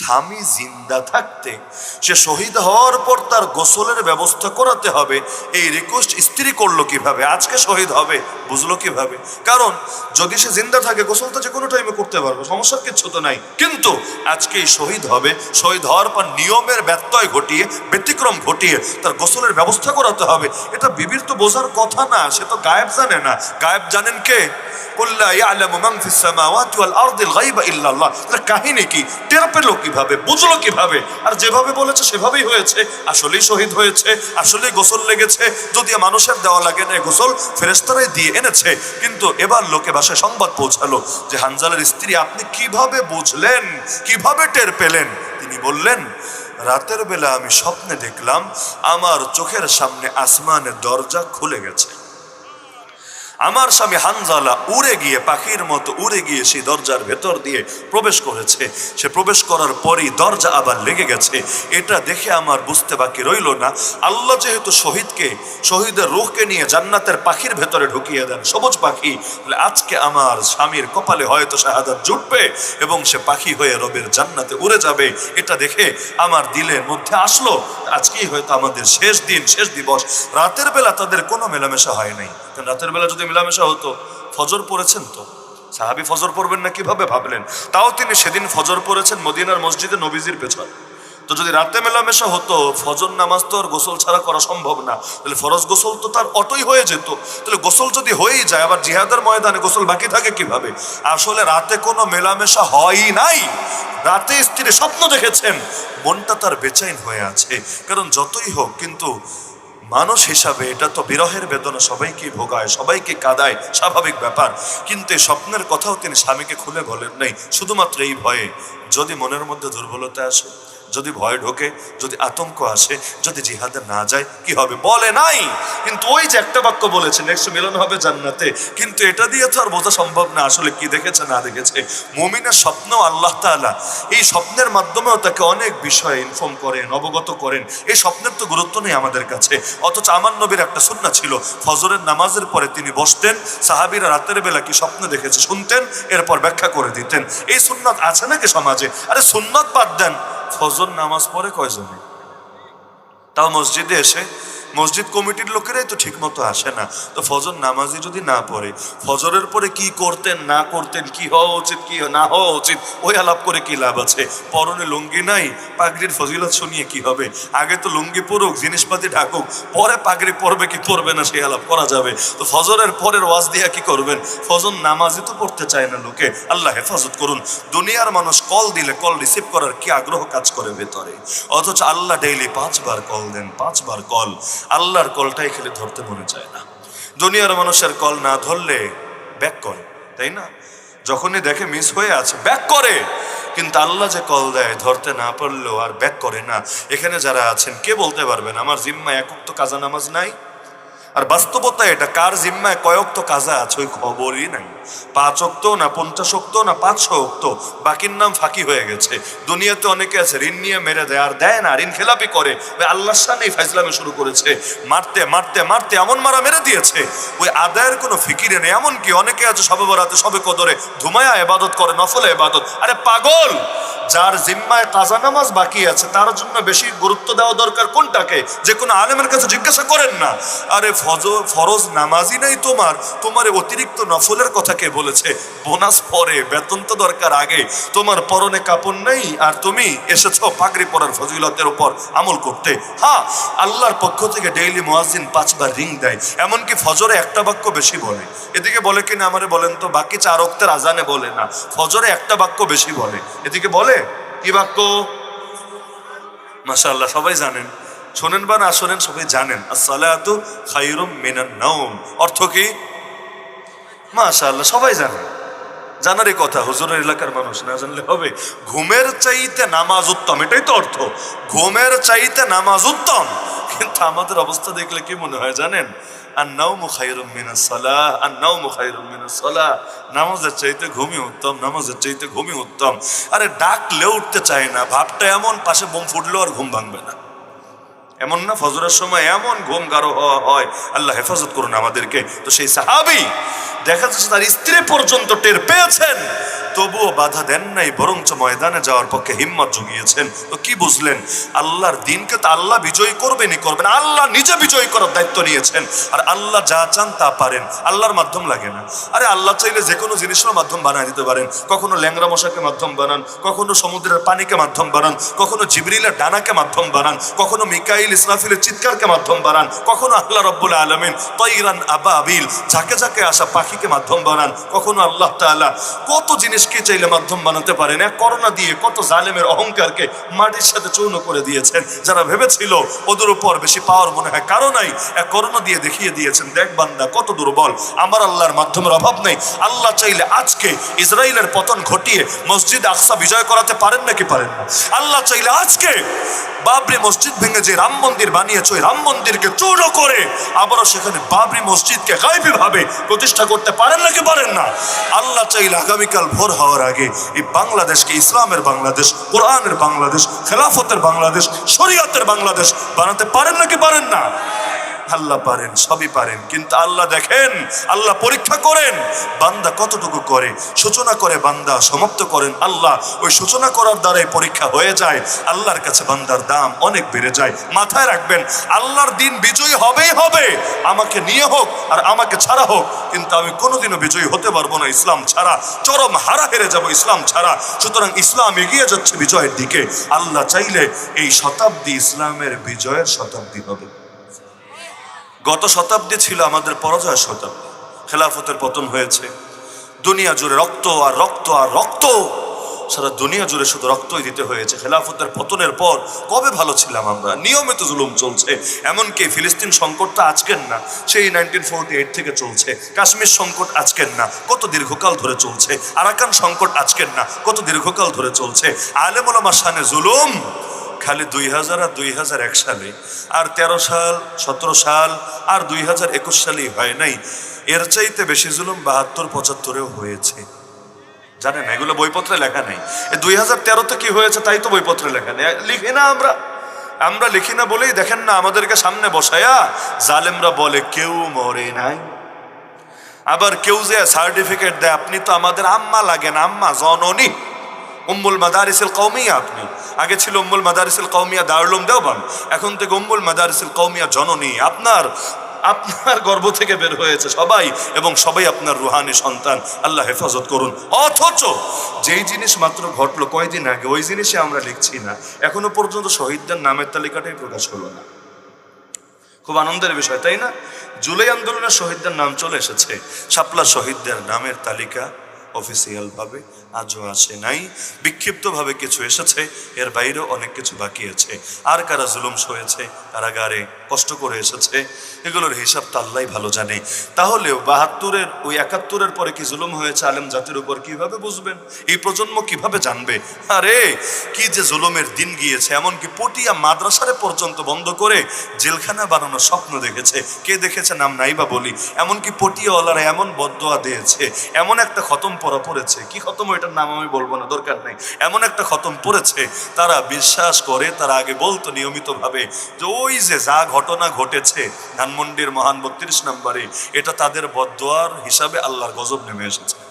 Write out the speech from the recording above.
স্বামী জিন্দা থাকতে, সে শহীদ হওয়ার পর তার গোসলের ব্যবস্থা করাতে হবে। এই রিকোয়েস্ট স্ত্রী করল কীভাবে? আজকে শহীদ হবে, বুঝলো কীভাবে? কারণ, যদি সে জিন্দা থাকে, গোসল তো যে কোনো টাইমে করতে পারবে, সমস্যার কিচ্ছু তো নাই। কিন্তু, আজকেই শহীদ হবে, শহীদ হওয়ার পর নিয়মের ব্যত্যয় ঘটিয়ে, ব্যতিক্রম ঘটিয়ে তার গোসলের ব্যবস্থা করাতে হবে। এটা বিবির তো বোঝার কথা না, সে তো গায়েব জানে না। গায়েব জানেন কে? কুল্লা ইয়ালামু মান ফিস সামাওয়াতি ওয়াল আরদিল গায়বা ইল্লা আল্লাহ তাহলে কাহিনী কি? টের পেল কীভাবে? বুঝলো আর যেভাবে বলেছে, সেভাবেই হয়েছে। আসলেই শহীদ হয়েছে, আসলেই গোসল লেগেছে। মানুষের দেওয়া লাগে গোসল দিয়ে এনেছে। কিন্তু এবার লোকে বাসায় সংবাদ পৌঁছালো যে হানজালের স্ত্রী, আপনি কীভাবে বুঝলেন? কীভাবে টের পেলেন? তিনি বললেন, রাতের বেলা আমি স্বপ্নে দেখলাম, আমার চোখের সামনে আসমানের দরজা খুলে গেছে। আমার স্বামী হানজালা উড়ে গিয়ে, পাখির মতো উড়ে গিয়ে সেই দরজার ভেতর দিয়ে প্রবেশ করেছে। সে প্রবেশ করার পরই দরজা আবার লেগে গেছে। এটা দেখে আমার বুঝতে বাকি রইল না। আল্লাহ যেহেতু শহীদকে, শহীদের রুখকে নিয়ে জান্নাতের পাখির ভেতরে ঢুকিয়ে দেন, সবুজ পাখি, তাহলে আজকে আমার স্বামীর কপালে হয়তো শাহাদাত জুটবে এবং সে পাখি হয়ে রবের জান্নাতে উড়ে যাবে। এটা দেখে আমার দিলের মধ্যে আসলো, আজকেই হয়তো আমাদের শেষ দিন, শেষ দিবস। রাতের বেলা তাদের কোনো মেলামেশা হয় নাই। রাতের বেলা যদি মেলামেশা হতো। ফজর পড়েছেন তো? সাহাবি ফজর পড়বেন না কীভাবে ভাবলেন? তাও তিনি সেদিন ফজর পড়েছেন মদিনার মসজিদে নবীজির পেছন। তো যদি রাতে মেলামেশা হতো, ফজর নামাজ তো আর গোসল ছাড়া করা সম্ভব না। তাহলে ফরজ গোসল তো তার অটোই হয়ে যেত। তাহলে গোসল যদি হয়েই যায়, আবার জিহাদের ময়দানে গোসল বাকি থাকে কীভাবে? আসলে রাতে কোনো মেলামেশা হয়ই নাই। রাতে স্ত্রী স্বপ্ন দেখেছেন, মনটা তার বেচাইন হয়ে আছে। কারণ যতই হোক, কিন্তু মানুষ হিসাবে এটা তো বিরহের বেদনা, সবাইকে ভোগায়, সবাইকে কাদায়, স্বাভাবিক ব্যাপার। কিন্তু এই স্বপ্নের কথাও তিনি স্বামীকে খুলে বলেন নাই, শুধুমাত্র এই ভয়ে। যদি মনের মধ্যে দুর্বলতা আসে যদি ভয় ঢোকে, যদি আতঙ্ক আসে, যদি জিহাদে না যায়, কি হবে? বলে নাই। কিন্তু ওই যে একটা বাক্য বলেছে নেক্সট মিলন হবে জান্নাতে। কিন্তু এটা দিয়ে তো আর বোঝা সম্ভব না, আসলে কি দেখেছে, না দেখেছে। মুমিনের স্বপ্ন আল্লাহ তাআলা। এই স্বপ্নের মাধ্যমেও তাকে অনেক বিষয়ে ইনফর্ম করেন, অবগত করেন। এই স্বপ্নের তো গুরুত্ব নেই আমাদের কাছে। অথচ আমার নবীর একটা সুন্না ছিল, ফজরের নামাজের পরে তিনি বসতেন, সাহাবীরা রাতের বেলা কি স্বপ্ন দেখেছে শুনতেন, এরপর ব্যাখ্যা করে দিতেন। এই সুন্নত আছে নাকি সমাজে? আরে সুন্নত বাদ দেন। ফজর নামাজ পড়ে কয়জনে? তাও মসজিদে এসে মসজিদ কমিটির লোকেরাই তো ঠিক মতো আসে না। তো ফজর নামাজি যদি না পড়ে, ফজরের পরে কি করতেন, না করতেন, কি হওয়া উচিত, কি না হওয়া উচিত, ওই আলাপ করে কি লাভ আছে? পরনে লুঙ্গি নাই, পাগড়ির ফজিলত শুনিয়ে কি হবে? আগে তো লুঙ্গি পরুক, জিনিসপাতি ঢাকুক, পরে পাগড়ি পরবে কি পরবে না, সেই আলাপ করা যাবে। তো ফজরের পরের ওয়াজ দিয়া কি করবেন? ফজর নামাজি তো পড়তে চায় না লোকে। আল্লাহ হেফাজত করুন। দুনিয়ার মানুষ কল দিলে, কল রিসিভ করার কি আগ্রহ কাজ করে ভেতরে? অথচ আল্লাহ ডেইলি পাঁচবার কল দেন, পাঁচবার কল। আল্লাহর কলটাই খেলে ধরতে মনে চায় না। দুনিয়ার মানুষের কল না ধরলে ব্যাক করে, তাই না? যখনই দেখে মিস হয়ে আছে, ব্যাক করে। কিন্তু আল্লাহ যে কল দেয় ধরতে না পারলেও আর ব্যাক করে না। এখানে যারা আছেন, কে বলতে পারবেন? আমার জিম্মা একক তো কাজা নামাজ নাই। আর বাস্তবতা এটা, কার জিম্মায় কয়ক তো কাজা আছে ওই খবরই নাই। পাঁচ অক্ত না পঞ্চাশ অক্ত না পাঁচশো অক্ত বাকির নাম ফাঁকি হয়ে গেছে। দুনিয়াতে অনেকে আছে, ঋণ নিয়ে মেরে দেয়, আর দেয় না, ঋণ খেলাপি করে। ওই আল্লাহর সামনে ফাইজলামে শুরু করেছে। মারতে মারতে মারতে এমন মারা মেরে দিয়েছে। ওই আদায়ের কোনো ফিকিরে নেই, এমনকি অনেকে আছে সবে বরাতে সবে কদরে ধুমায়া এবাদত করে, নফলে এবাদত আরে পাগল! যার জিম্মায় কাজা নামাজ বাকি আছে, তার জন্য বেশি গুরুত্ব দেওয়া দরকার কোনটাকে? যে কোনো আলেমের কাছে জিজ্ঞাসা করেন না। আরে ফরজ নামাজই নাই তোমার। তোমার অতিরিক্ত নফলের কথা কে বলেছে? বোনাস পরে, বেতন তো দরকার আগে। তোমার পরনে কাপড় নেই আর তুমি এসেছ পাগড়ি পরার ফজিলতের উপর আমল করতে। হ্যাঁ আল্লাহর পক্ষ থেকে ডেইলি মোয়াজিন পাঁচবার রিং দেয়। এমনকি ফজরে একটা বাক্য বেশি বলে। এদিকে বলে কিনা আমারে বলেন তো, বাকি চার অক্তের আজানে বলে না। ফজরে একটা বাক্য বেশি বলে। এদিকে বলে, কি বাক্য? মাশাআল্লাহ, সবাই জানেন। শোনেন বা না শোনেন, সবাই জানেন। নাওম। অর্থ কি? মাশাআল্লাহ, সবাই জানেন জানারই কথা, হুজুরের এলাকার মানুষ না জানলে হবে। ঘুমের চাইতে নামাজ উত্তম, এটাই তো অর্থ। ঘুমের চাইতে নামাজ উত্তম। কিন্তু আমাদের অবস্থা দেখলে কি মনে হয় জানেন? নামাজের চাইতে উত্তম, নামাজের চাইতে ঘুমই উত্তম। আরে ডাকলে উঠতে চায় না, ভাবটা এমন, পাশে বোম ফুটলো আর ঘুম ভাঙবে না। এমন না, ফজরের সময় এমন ঘুম গাঢ় হওয়া হয়। আল্লাহ হেফাজত করুন আমাদেরকে। তো সেই সাহাবি দেখা যাচ্ছে তার স্ত্রী পর্যন্ত টের পেয়েছেন। তবুও বাধা দেন নাই, বরঞ্চ ময়দানে যাওয়ার পক্ষে হিম্মত জুগিয়েছেন। তো কি বুঝলেন? আল্লাহর দিনকে তো আল্লাহ বিজয়ী করবেনই করবেন। আল্লাহ নিজে বিজয়ী করার দায়িত্ব নিয়েছেন। আর আল্লাহ যা চান তা পারেন। আল্লাহর মাধ্যম লাগে না। আরে আল্লাহ চাইলে যে কোনো জিনিসের মাধ্যম বানায় দিতে পারেন। কখনো ল্যাংরা মশাকে মাধ্যম বানান, কখনো সমুদ্রের পানিকে মাধ্যম বানান, কখনো জিবরিলের ডানাকে মাধ্যম বানান, কখনো মিকাইল ইসরাফিলের চিৎকারকে মাধ্যম বানান, কখনো আল্লাহ রব্বুল আলমিন তৈরান আবা আবিল যাকে যাকে আসা পাখিকে মাধ্যম বানান, কখনো আল্লাহ তাআলা কত জিনিসকে চাইলে মাধ্যম বানাতে পারেন এক করোনা দিয়ে কত জালেমের অহংকারকে মাটির সাথে চূর্ণ করে দিয়েছেন। যারা ভেবেছিল ওদের উপর বেশি পাওয়ার মনে হয় কারও নাই, এক করোনা দিয়ে দেখিয়ে দিয়েছেন, দেখ বান্দা, কত দুর্বল। আমার আল্লাহর মাধ্যমের অভাব নেই। আল্লাহ চাইলে আজকে ইসরায়েলের পতন ঘটিয়ে মসজিদ আকসা বিজয় করাতে পারেন নাকি পারেন না? আল্লাহ চাইলে আজকে বাবরি মসজিদ ভেঙে যে রাম মন্দির বানিয়েছে, ওই রাম মন্দিরকে চূর্ণ করে আবারও সেখানে বাবরি মসজিদকে গাইবি ভাবে প্রতিষ্ঠা করতে পারেন নাকি পারেন না? আল্লাহ চাইলে আগামীকাল ভোর হওয়ার আগে এই বাংলাদেশকে ইসলামের বাংলাদেশ, কোরআনের বাংলাদেশ, খেলাফতের বাংলাদেশ, শরীয়তের বাংলাদেশ বানাতে পারেন নাকি পারেন না? আল্লাহ পারেন, সবই পারেন। কিন্তু আল্লাহ দেখেন, আল্লাহ পরীক্ষা করেন, বান্দা কতটুকু করে? সূচনা করে বান্দা, সমাপ্ত করেন আল্লাহ। ওই সূচনা করার দ্বারাই পরীক্ষা হয়ে যায়, আল্লাহর কাছে বান্দার দাম অনেক বেড়ে যায়। মাথায় রাখবেন, আল্লাহর দিন বিজয়ী হবেই হবে। আমাকে নিয়ে হোক আর আমাকে ছাড়া হোক, কিন্তু আমি কোনোদিনও বিজয়ী হতে পারব না ইসলাম ছাড়া। চরম হারা হেরে যাব ইসলাম ছাড়া। সুতরাং ইসলাম এগিয়ে যাচ্ছে বিজয়ের দিকে। আল্লাহ চাইলে এই শতাব্দী ইসলামের বিজয়ের শতাব্দী হবে। গত শতাব্দী ছিল আমাদের পরাজয় শতাব্দী। খেলাফতের পতন হয়েছে। দুনিয়া জুড়ে রক্ত আর রক্ত আর রক্ত। সারা দুনিয়া জুড়ে শুধু রক্তই দিতে হয়েছে। খেলাফতের পতনের পর কবে ভালো ছিলাম আমরা? নিয়মিত জুলুম চলছে। এমনকি ফিলিস্তিন সংকটটা আজকের না, সেই নাইনটিন ফোরটি এইট থেকে চলছে। কাশ্মীর সংকট আজকের না, কত দীর্ঘকাল ধরে চলছে। আরাকান সংকট আজকের না, কত দীর্ঘকাল ধরে চলছে। আলেমুলামা শানে জুলুম। খালি দুই হাজার আর দুই হাজার এক সালে, আর তেরো সাল, সতেরো সাল, আর দুই হাজার একুশ সালেই হয় নাই। এর চাইতে বেশি জুলুম বাহাত্তর, পঁচাত্তরেও হয়েছে। জানেন, এগুলো বইপত্রে লেখা নেই। দুই হাজার তেরোতে কি হয়েছে তাই তো বইপত্রে লেখা নেই। লিখি না আমরা। আমরা লিখি না বলেই দেখেন না, আমাদেরকে সামনে বসায়া জালেমরা বলে, কেউ মরে নাই। আবার কেউ যে সার্টিফিকেট দেয়, আপনি তো আমাদের আম্মা লাগেন আম্মা জননী। উম্মুল মাদারিসিল কৌমিয়া আপনি। আগে ছিল উম্মুল মাদারিসিল কৌমিয়া দারুলুম দেওবান। এখন থেকে উম্মুল মাদারিসিল কৌমিয়া জননী। আপনার আপনার গর্ব থেকে বের হয়েছে সবাই এবং সবাই আপনার রুহানি সন্তান। আল্লাহ হেফাজত করুন। অথচ যেই জিনিস মাত্র ঘটলো কয়দিন আগে, ওই জিনিসে আমরা লিখছি না। এখনও পর্যন্ত শহীদদের নামের তালিকাটাই প্রকাশ হলো না। খুব আনন্দের বিষয়, তাই না? জুলাই আন্দোলনের শহীদদের নাম চলে এসেছে। শাপলা শহীদদের নামের তালিকা অফিসিয়াল ভাবে আজও আসে নাই। বিক্ষিপ্তভাবে কিছু এসেছে, এর বাইরেও অনেক কিছু বাকি আছে। আর কারা জুলুম সয়েছে কারাগারে কষ্ট করে এসেছে, এগুলোর হিসাব তো আল্লাহ ভালো জানে। তাহলেও বাহাত্তরের, ওই একাত্তরের পরে কি জুলুম হয়েছে, আলেম জাতির উপর কীভাবে বুঝবেন? এই প্রজন্ম কীভাবে জানবে? আরে, কি যে জুলুমের দিন গিয়েছে, এমনকি পটিয়া মাদ্রাসারে পর্যন্ত বন্ধ করে জেলখানা বানানোর স্বপ্ন দেখেছে। কে দেখেছে, নাম নাই বা বলি। এমনকি পটিয়াওয়ালারা এমন বদোয়া দিয়েছে, এমন একটা খতম পড়া পড়েছে। কি খতম এটার নাম আমি বলব না, দরকার নেই। এমন একটা খতম পড়েছে, তারা বিশ্বাস করে, তারা আগে বলতো নিয়মিতভাবে যে ওই যে যা ঘটনা ঘটেছে ধানমন্ডির মহান বত্রিশ নম্বরে, এটা তাদের বদোয়ার হিসাবে আল্লাহর গজব নেমে এসেছে।